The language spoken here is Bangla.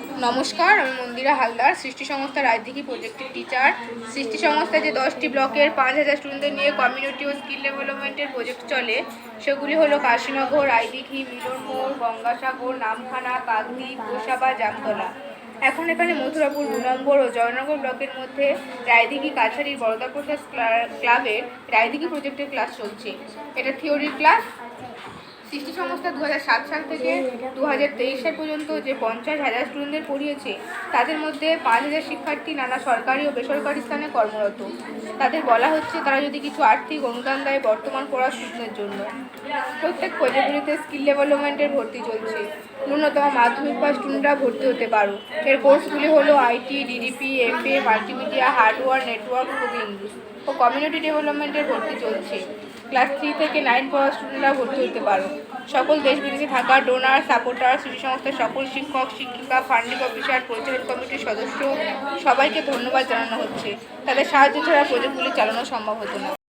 নমস্কার, আমি মন্দিরা হালদার, সৃষ্টি সংস্থা রাজদিঘি প্রজেক্টের টিচার সৃষ্টি সংস্থা যে দশটি ব্লকের পাঁচ হাজার স্টুডেন্টদের নিয়ে কমিউনিটি ও স্কিল ডেভেলপমেন্টের প্রজেক্ট চলে, সেগুলি হলো কাশীনগর, রায়দিঘি মিলনমোড় গঙ্গাসাগর, নামখানা, কাকদ্বীপ, গোসাবা, জামতলা। এখন এখানে মথুরাপুর দু নম্বর ও জয়নগর ব্লকের মধ্যে রায়দিঘি কাছারির বরদা প্রসাদ ক্লা- ক্লাবের রায়দিঘি প্রজেক্টের ক্লাস চলছে। এটা থিওরির ক্লাস সংস্থা দু সাল থেকে দু হাজার তেইশ সাল পর্যন্ত যে পঞ্চাশ হাজার স্টুডেন্টদের পড়িয়েছে, তাদের মধ্যে পাঁচ হাজার শিক্ষার্থী নানা সরকারি ও বেসরকারি স্থানে কর্মরত। তাদের বলা হচ্ছে তারা যদি কিছু আর্থিক অনুদান দেয় বর্তমান পড়াশোনার জন্য। প্রত্যেক প্রজেক্টগুলিতে স্কিল ডেভেলপমেন্টের ভর্তি চলছে। ন্যূনতম মাধ্যমিক পাস স্টুডেন্টরা ভর্তি হতে পারো। এর কোর্সগুলি হলো IT DDP MBA multimedia hardware network এবং ইংলিশ ও কমিউনিটি ডেভেলপমেন্টের ভর্তি চলছে। ক্লাস থ্রি থেকে নাইন পড়া স্টুডেন্টরা ভর্তি হতে পারো। সকল দেশ বিদেশে থাকা ডোনার সাপোর্টার শিশু সংস্থার সকল শিক্ষক, শিক্ষিকা ফান্ডিং অফিসার পরিচালন কমিটির সদস্য সবাইকে ধন্যবাদ জানানো হচ্ছে। তাদের সাহায্য ছাড়া প্রজেক্টগুলি চালানো সম্ভব হতো না।